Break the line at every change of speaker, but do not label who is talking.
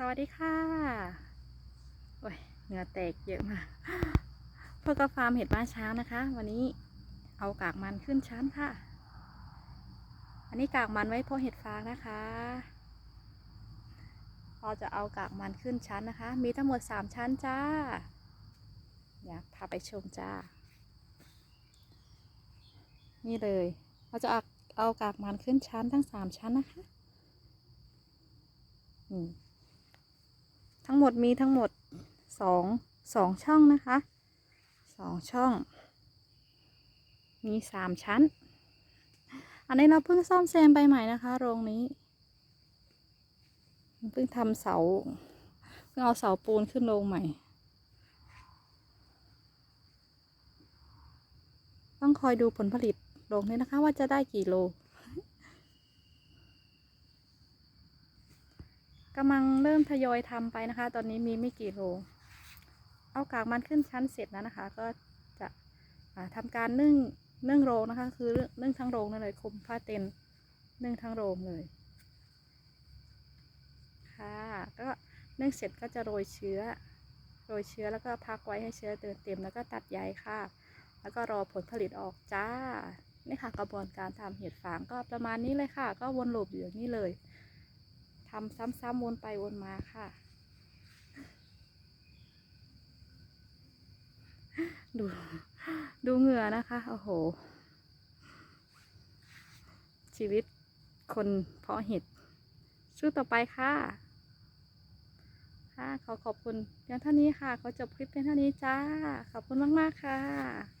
สวัสดีค่ะ โอ้ยเหงื่อแตกเยอะมากเพื่อกระฟาร์มเห็ดบ้านช้างนะคะ วันนี้เอากากมันขึ้นชั้นค่ะ อันนี้กากมันไว้เพาะเห็ดฟางนะคะเราจะเอากากมันขึ้นชั้นนะคะ มีทั้งหมดสามชั้นจ้า อยากพาไปชมจ้า นี่เลย เราจะเอาเอากากมันขึ้นชั้นทั้งสามชั้นนะคะอืมทั้ งหมดมีทั้งหมดสองสองช่องนะคะสองช่อง มีสามชั้น อันนี้เราเพิ่งซ่อมแซมไปใหม่นะคะ โรงนี้ เพิ่งทำเสา เพิ่งเอาเสาปูนขึ้นโรงใหม่ ต้องคอยดูผลผลิตโรงนี้นะคะว่าจะได้กี่โล กำลังเริ่มทยอยทำไปนะคะ ตอนนี้มีไม่กี่โล เอากากมันขึ้นชั้นเสร็จแล้วนะคะ ก็จะอ่าทำการนึ่งนึ่งโรงนะคะ คือนึ่งทั้งโรงนั่นเลยคลุมผ้าเต็นนึ่งทั้งโรงเลยค่ะก็นึ่งเสร็จก็จะโรยเชื้อ โรยเชื้อแล้วก็พักไว้ให้เชื้อเติมเต็มแล้วก็ตัดใยค่ะ แล้วก็รอผลผลิตออกจ้านี่ค่ะกระบวนการทำเห็ดฟางก็ประมาณนี้เลยค่ะ ก็วนลูปอยู่อย่างนี้เลย ทำซ้ำๆวนไปวนมาค่ะ ดู ดูเหงื่อนะคะ โอ้โห ชีวิตคนเพาะเห็ด สู้ต่อไปค่ะ ค่ะ ขอขอบคุณเพียงเท่านี้ค่ะ ขอจบคลิปเพียงเท่านี้จ้า ขอบคุณมาก ๆ ค่ะ